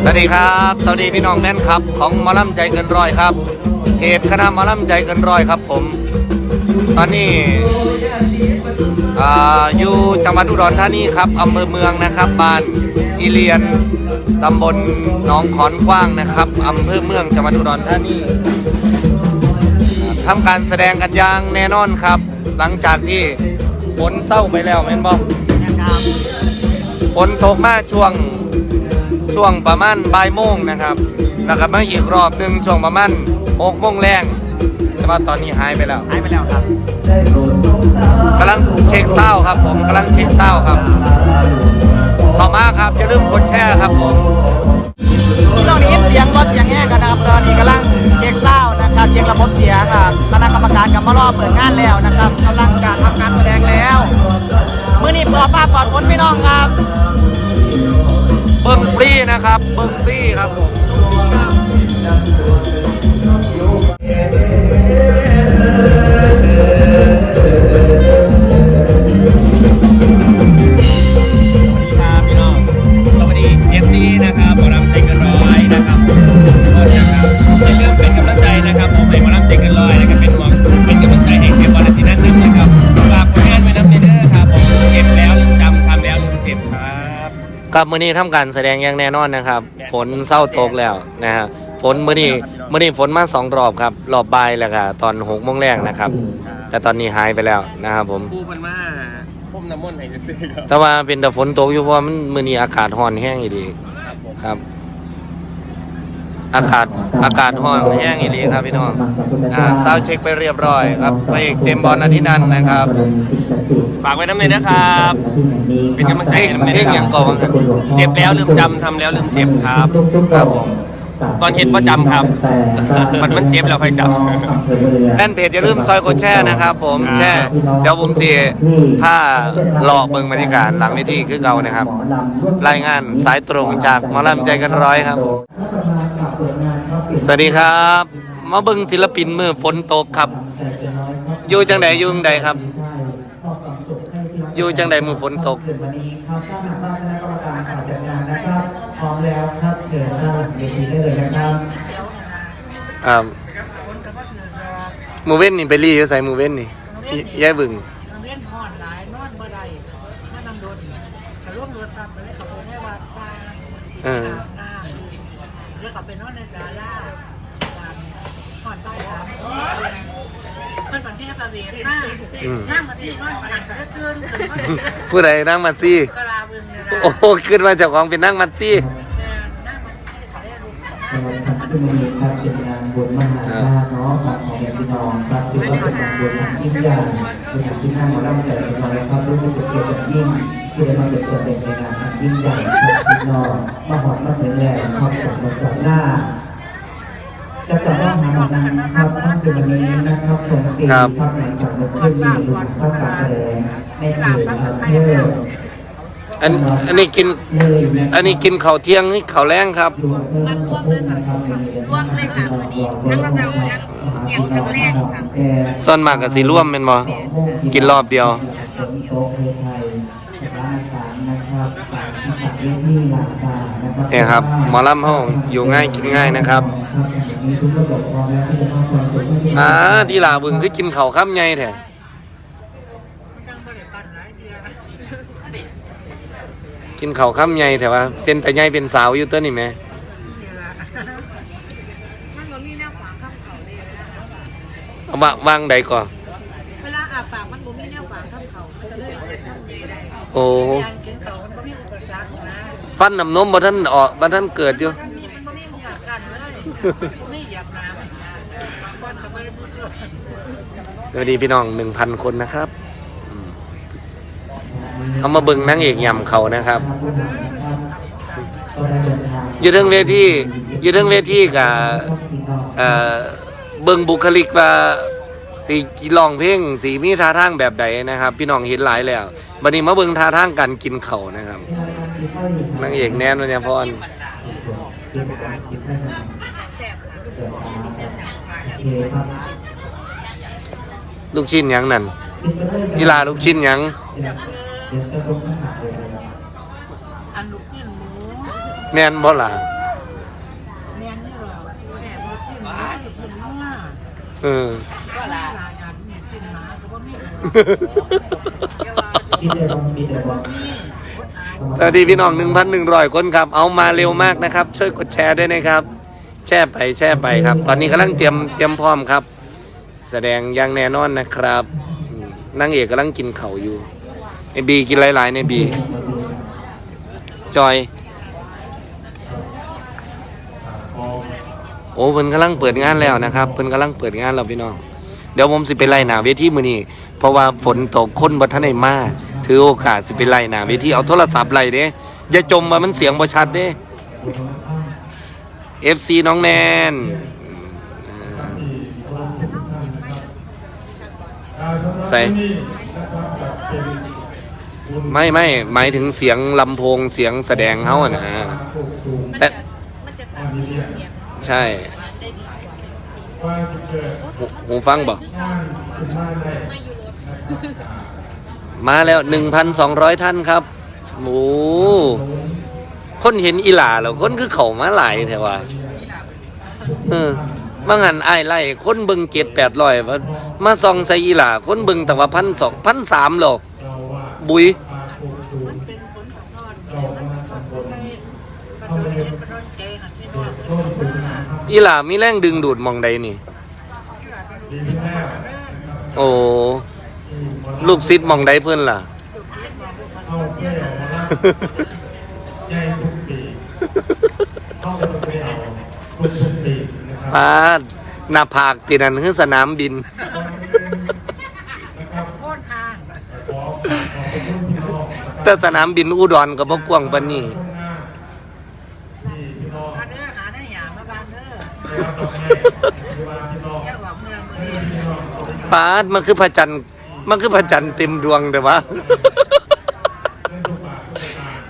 สวัสดีครับ สวัสดีพี่น้องแฟนคลับ ของมอลำใจเกินร้อยครับเพจคณะมอลำใจเกินร้อยครับผม ตอนนี้อ่าอยู่จังหวัดอุดรธานีครับอำเภอเมืองนะครับบ้านอีเลียนตำบลหนองขอนกว้างนะครับอำเภอเมืองจังหวัดอุดรธานีทำการแสดงกันอย่างแน่นอนครับ หลังจากที่ฝนเศร้าไปแล้วแม่นบอกฝนตกมาช่วง ช่วงประมาณบ่ายโมงนะครับ แล้วก็มาอีกรอบหนึ่งช่วงประมาณหกโมงแรงแต่ว่าตอนนี้หายไปแล้วหายไปแล้วครับกำลังเช็คเศร้าครับ ผมกำลังเช็คเศร้าครับขอบมากครับจะลืมกดแชร์ครับผมตอนนี้เสียงรถเสียงแห้งกันนะครับตอนนี้กำลังเช็คเศร้านะครับเช็คระบบเสียงอะคณะกรรมการกับมารอบเปิดงานแล้วนะครับกำลังการทำการแสดงแล้วมื้อนี้ปลอดฟ้าปลอดฝนพี่น้องครับ เบิ้งฟรีนะครับ เบิ้งฟรีครับผม ครับครับมื้อนี้ทำการแสดงอย่างแน่นอนนะครับ ฝนเศร้าตกแล้วนะฮะฝนมื้อนี้มื้อนี้ฝนมาสองรอบครับ รอบบ่ายแล้วก็ตอนหกโมงแรกนะครับ แต่ตอนนี้หายไปแล้วนะครับผมคู่มันมาพ่มน้ำมนต์ให้ซื้อๆครับแต่ว่าเป็นแต่ฝนตกอยู่เพราะว่ามันมื้อนี้อากาศร้อนแห้งอีดีครับผมครับ อากาศอากาศร้อนแห้งอีดีครับพี่น้องอ่าซาวด์เช็คไปเรียบร้อยครับพระเอกเจมส์บอลอธินันท์นะครับ ฝากไว้น้ำเลยนะครับ เป็นกำลังใจให้น้ำเลยเพลนะงคยัรังบก่อนบ้างครับเจ็บแล้วลืมจำทำแล้วลืมเจ็บครับครับผมตอนเห็นประจำครับ มันมันเจ็บแล้วค่อยจำแฟนเพจอย่าลืมซอยกดแชร์นะครับผมแชร์เดี๋ยวผมสิถ้าหลอกเบิ่งบรรยากาศหลังเวทีคือเก่านะครับ รายงานสายตรงจากหมอลำใจกันร้อยครับผม สวัสดีครับ มาเบิ่งศิลปินมือฝนตกครับ อยู่จังใดอยู่จังใดครับ อยู่จังใดมือฝนตกวันนี้ครับถ้าหากว่าคณะกรรมการฝ่ายจัดงานนะครับพร้อมแล้วครับเชิญหน้าเวทีได้เลยนะครับอ่ามูเว้นนี่ไปรีอยู่ใส่มูเว้นนี่ยย้ายบึงทางเล่นห่อนหลายนอนบ่ได้มาทำรถกระร่วมรถตับไปเลยเขาไปได้วัดป่าเอออาบน้ำ เรียกเขาไปนอนในศาลาห่อนใต้ถามมันเป็นแค่ประเวทมากนั่งมาที่นอนผ่านไปแล้วคืนถึงเขาจะผู้ใดนั่งมัดซี่กะลาบึงเนี่ยนะโอ้โหขึ้นมาจากของเป็นนั่งมัดซี่นั่งมันเขาได้รู้ในวันนี้ครับที่วันนี้ครับเป็นงานบุญมหาชาติเนาะของของแม่พี่น้องครับถือว่าเป็นงานบุญที่ยิ่งใหญ่เป็นงานที่น่ามาร่ำใจกันมาแล้วครับรู้สึกเป็นเกียรติอย่าง ยิ่งที่ได้มาเป็นส่วนหนึ่งในงานอันยิ่งใหญ่ครับพี่น้องมาหอดมาถึงแล้วครับจากมาจากหน้าจะกลับว่าหาวันนั้นครับนั่นคือวันนี้นะครับชมฟรีครับหลังจากมันขึ้นมีดูเข้าการแสดงในเพจครับเพื่ออันอันนี้กินเลยนะอันนี้กินข้าวเที่ยงนี่ข้าวแรงครับรวมเพิ่มรวมเลยค่ะรวมเลยค่ะวันนี้ทั้งกระเจ้าเกี่ยวจังแรกค่ะส่วนมากก็สิร่วมแม่นบ่กินรอบเดียว เรื่องที่หลากหลายนะครับเนี่ยครับหมอลำห้องอยู่ง่ายกินง่ายนะครับมีทุกระบบพร้อมแล้วที่จะเข้าความสุขที่อ่าที่ลาบึงคือกินข้าวค่ำใหญ่แท้จังบ่ได้ปั่นหลายเดียวกินข้าวค่ำใหญ่แต่ว่า เป็นแต่ใหญ่เป็นสาวอยู่ตัวนี่แหมมันบ่มีแนวขวางข้ามเขาเลยเวลาอาบปากเอามาวางใดก่อนเวลาอาบปากมันบ่มีแนวขวางข้ามเขาก็เลยเอาแต่ข้ามเดียวได้โอ้ ฟันน้ำนมบ่ทันออกบ่ทันเกิดอยู่มันมีมันบ่มีอยากกันเลยไม่อยากน้ำก้อนก็ไม่ได้พูดเลยสวัสดีพี่น้องหนึ่งพันคนนะครับอืมเอามาเบิ่งนางเอกยำเขานะครับ อยู่เรื่องเวทีอยู่เรื่องเวทีกับเอ่อเบิ่งบุคลิกว่าสีร้องเพลงสีมีท่าทางแบบใดนะครับ พี่น้องเห็นหลายแล้วบัดนี้มาเบิ่งท่าทางการกินเขาวนะครับ นางเอกแนนวเนี่ยพรลูกชิ้นยังนั่นนี่ลาลูกชิ้นยังอันลูกกินหมูแม่นบ่ล่ะเรียนนี่หรอแม่มาขึ้นมาขึ้นมาเออก็ลาลากันขึ้นมาก็บ่มี สวัสดีพี่น้อง 1,100 คนครับ เอามาเร็วมากนะครับ ช่วยกดแชร์ด้วยนะครับ แช่ไปแช่ไปครับ ตอนนี้กำลังเตรียมเตรียมพร้อมครับ แสดงอย่างแน่นอนนะครับอืมนางเอกกำลังกินเข่าอยู่ในบีกินหลายๆในบี จอย โอ้เพิ่นกำลังเปิดงานแล้วนะครับเพิ่นกำลังเปิดงานแล้วพี่น้อง เดี๋ยวผมสิไปไล่หนาเวทีมือนี้เพราะว่าฝนตกคนบ่ทันได้มา ถือโอกาสสิไปไล่หนาเวทีเอาโทรศัพท์ไล่เด้อย่าจมว่ามันเสียงบ่ชัดเด้ FC น้องแนนใส่ไม่ไม่หมายถึงเสียงลำโพงเสียงแสดงเฮาอะนะแต่ใช่หูหูฟังบอก มาแล้ว 1,200 ท่านครับโอ้คนเห็นอีหลาแล้วคนคือเขามาหลายแถวว่าเออบางหันไอ้ไล่คนเบิงเจ็ดแปดร้อยมาส่องใส่อีหลาคนเบิงแต่ว่าพันสองพันสามหรอกบุยมันเป็นผลของทอดมันเป็นผ ลของไอ้ปลาโดนเจ็บปลาโดนเจหันที่นอกอีหลามีแรงดึงดูดหมองใดนี่โอ้ลูกซิดมองใดเพื่อนล่ะปาดหน้าผากตีนันคือสนามบิน โค่นทางแต่สนามบินอุดรก็บ่กว้างปานนี้อันเด้อหาได้หยามาบางเด้อแค่ว่าเมืองเมืองปาดมันคือพระจันทร์ มันคือพระจันทร์เต็มดวงแต่ว่า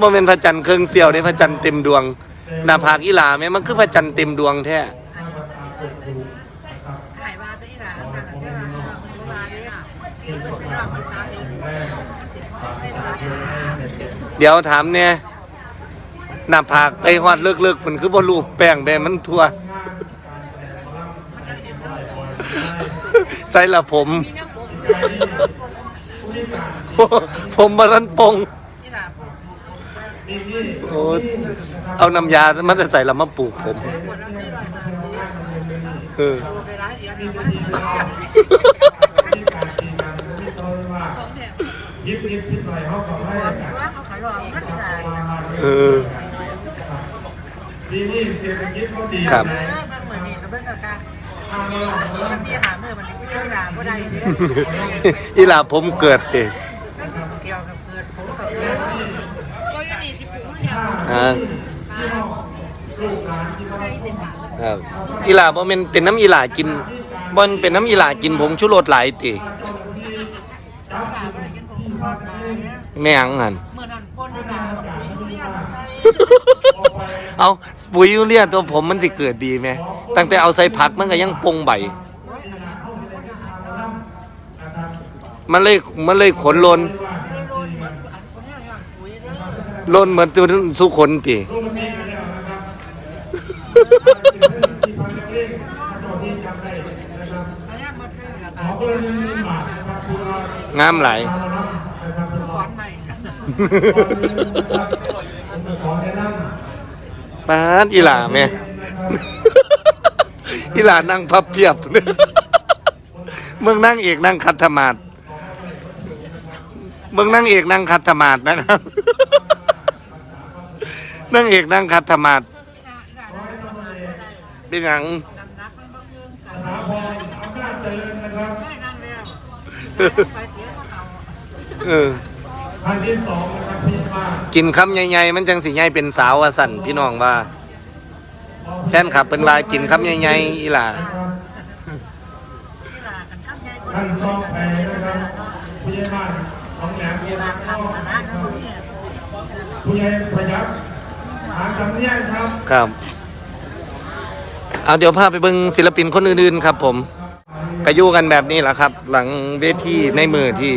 บ่แม่นพระจันทร์เครื่องเสียวเด้พระจันทร์เต็มดวงนาผากอีหลาแม่มันคือพระจันทร์เต็มดวงแท้เดี๋ยวถามเนี่ยหน้าผากไปฮอดเลิกๆมันคือบ่รูปแป้งแบมันทั่ว ใส่ละผม ผมมารันปงโอ้เอาน้ำยา มันจะใส่ละมาปลูกผมปวดแล้วที่อยมาเออดูไปร้านเดียวนะว่เขาขายรองก็ได้เออครับเออบางเหมือนนี่เขาเป็นการ มันมีหาเมื่อมันเรื่องราวก็ได้เนี่ยอีหลาผมเกิดเองเกี่ยวกับเกิดผมกับเกิดก็ยังมีที่ปลูกเนี่ยอ่าครับอีหลาบ่แม่นเป็นน้ำอีหลากินบ่นเป็นน้ำอีหลากินผงชูรสหลายติป่าอะไรกันผมทอดมาเนี่ยแม่งหันเมื่อนั้นป้นด้วยนะปุ๋ยยูเรียมาใส่เอาปุ๋ยยูเรียตัวผมมันสิเกิดดีไหม ตั้งแต่เอาใส่ผักมันก็ยังปงใบโอ้ยอันนี้ผมก็จะอ่านเนาะมันเลยมันเลยขนลนเลยโรยเหมือนอันคนนี้อย่างปุ๋ยเด้อลนเหมือนตัวสุขนติอันนี้มันคือแบบงามหลายขอนใหม่ปาดอีหลาแม่ อีหลานั่งพับเพียบเมืองนั่งเอกนั่งคัดธมาดเมืองนั่งเอกนั่งคัดธมาดนะครับนั่งเอกนั่งคัดธมาดเป็นหยังนักมันบังเอิญกันไม่นั่งแล้วไปเสียเขาเออกินคำใหญ่ๆมันจังสิใหญ่เป็นสาวสั่นพี่น้องว่า แฟนขับเป็นลายกินคำใหญ่ๆอีหล่าท่านข้ามใจคนเดียวกันเลยนะผู้ใหญ่บ้านของแหลมเวลาทำนะนะเนี่ยผู้ใหญ่ประยัดหาจำเนียงครับ ครับ เอาเดี๋ยวพาไปเบิ่งศิลปินคนอื่นๆครับ ผมก็อยู่กันแบบนี้แหละครับ หลังเวทีในมือที่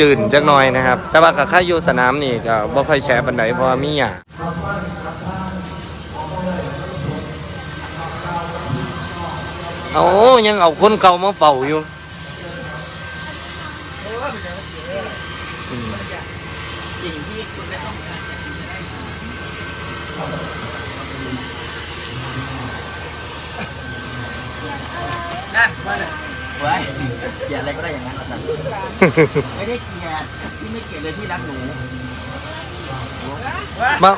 จืดจักหน่อยนะครับ แต่ว่ากับค่าอยู่สนามนี่ก็บ่ค่อยแชร์ปันไดเพราะว่ามีหยา เอายังเอาคนเก่ามาเฝ้าอยู่นั่นว่าเลยเฮ้ยเกลียดอะไรก็ได้อย่างนั้นสันไม่ได้เกลียดที่ไม่เกลียดเลยที่รักหนูมา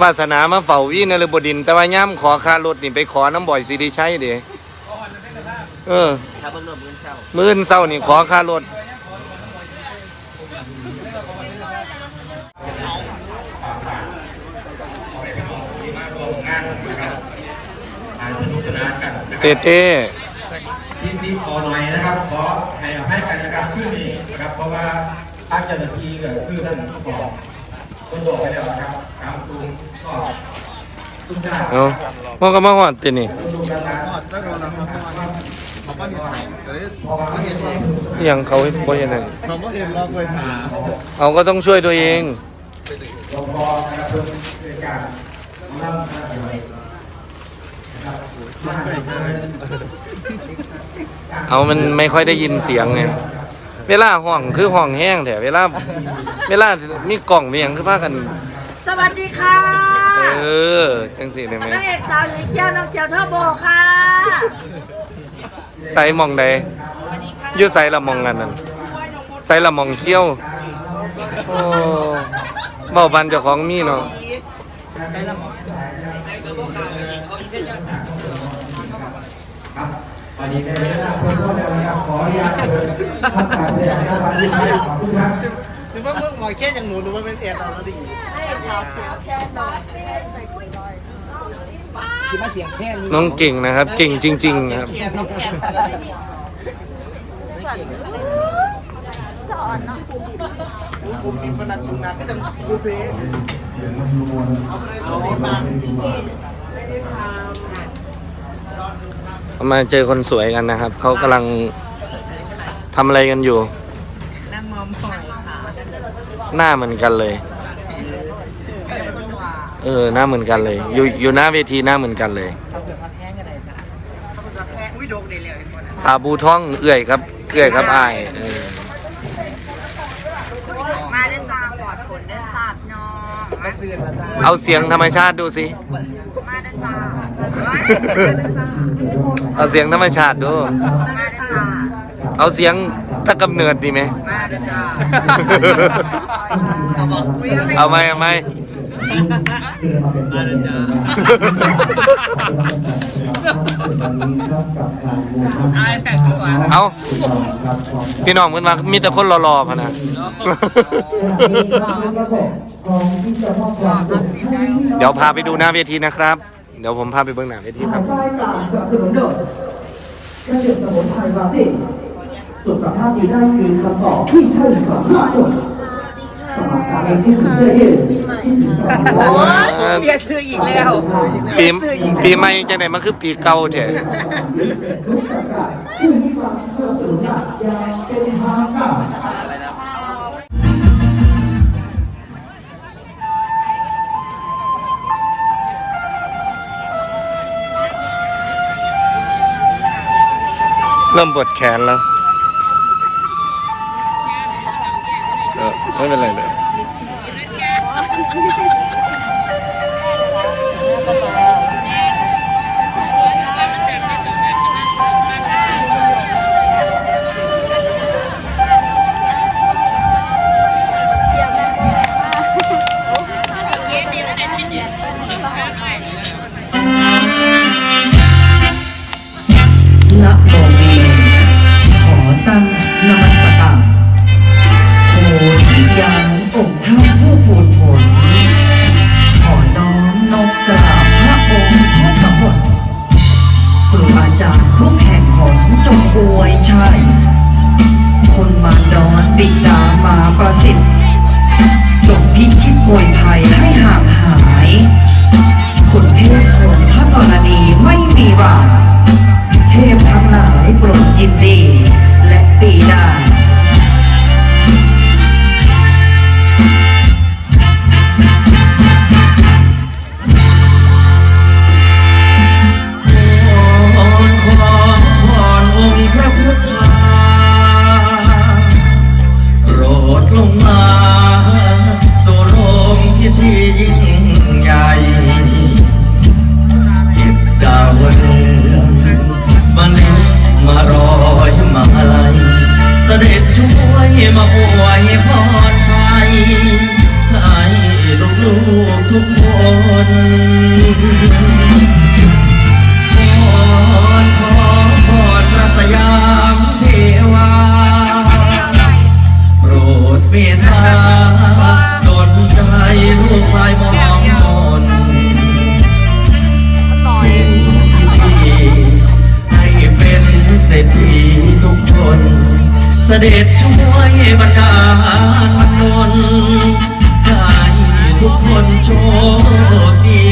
วาสนามาเฝ้าวีนรบดินทร์แต่ว่าย่ำขอค่ารถนี่ไปขอน้ำบ่อยสิริชัยเด้ เออ ถ้าเบิ่งเริ่มเงินเศร้ามื้อเศร้านี่ขอค่ารถสนุกสนานกันเต้เต้ทีมนี้ขอหน่อยนะครับ ขอให้อภัยกันนะครับขึ้นนี่นะครับ เพราะว่าทางเจ้าหน้าที่ก็คือท่านผู้บอกคนบอกไปแล้วนะครับการสูงก็ทุกท่านเอามันก็มาฮอดตินี่ ทุกท่านเพราะว่า อิห ยังเขาบ่เห็นนั่นเขาก็เห็นเราเคยถามเอาก็ต้องช่วยตัวเองหลวงพ่อนะครับเพื่อเป็นการนั่งนะครับมาให้เลยเอามันไม่ค่อยได้ยินเสียงไงเวลาห้องคือห้องแห้งแถเวลาเวลามีกล่องมีหยังคือพากัน สวัสดีค่ะเออจังสิได้ไหมนางเอกสาวหญิงเกียวน้องเกียวเทอร์โบค่ะ ใส่หมองใด อยู่ใส่ละหมองกันนั่นใส่ละหมองเขี้ยวโอ้เบาบันเจ้าของมีเนาะวันนี้ได้เวลาคนก็แล้วนะครับขออนุญาตเปิดทำการแสดงหน้าวันนี้ให้ขอบคุณครับถึงว่าเมื่อหมอแค่อย่างหนูหนูว่าเป็นเอ็ดเราแล้วดินางเอกสาวเสียงแค่หน่อยใจคุยหน่อยคือมาเสียงแค่นี้น้องเก่งนะครับ เก่งจริงๆครับ เกียดน้องแค่ผมกินมันสูงนะก็จะดูเพลงเอาเลยมามาเจอคนสวยกันนะครับ เขากำลังทำอะไรกันอยู่ นั่งมอมหอยค่ะหน้าเหมือนกันเลย เออ หน้าเหมือนกันเลย อยู่อยู่หน้าเวทีหน้าเหมือนกันเลยเขาเกิดมาแพงกันเลยจ้ะเขาเกิดมาแพงอุ้ยโดกเดียวเป็นคนนะปลาบูท้องเอื่อยครับ เอื่อยครับอายเออมาเด้อจ้าปลอดฝนเด้อจ้าพี่น้องมาซื้อมาจ้าเอาเสียงธรรมชาติดูสิมาเด้อจ้ามาเด้อจ้าเอาเสียงธรรมชาติดู มาเด้อจ้าเอาเสียงตะกำเนิดดีไหม มาเด้อจ้า เอาไหมเอาไหม มาเลยจ้าเอาพี่น้องเพิ่นมามีแต่คนรอๆพะนะ เดี๋ยวพาไปดูหน้าเวทีนะครับ เดี๋ยวผมพาไปเบื้องหน้าเวทีครับรายการสนับสนุนโดยกระเทียมสมุนไพรบราซิลสุขภาพดีได้คือคำตอบที่ท่านสามารถ สมัครการเรียนที่สุดเสื้อยืดโอ้ยเบียร์ซื้ออีกแล้วปีปีใหม่จังไหนมันคือปีเก่าแท้รู้จักกันผู้มีความสนับสนุนอย่างเป็นทางการเริ่มปวดแขนแล้วเออไม่เป็นไรเลย พิชิตโวยภัยให้ห่างหายคุณเทพคนพระกรณีไม่มีบาปเทพทั้งหลายโปรดยินดี และปีดา มาอวยพรชัยให้ลูกลูกทุกคนพรขอพรพระสยเทวา โปรดเมตตาจนใจลูกชายมองมนสิ่งที่ให้เป็นเศรษฐี เสด็จช่วยบรรดาลมันนนให้ทุกคนโชคดี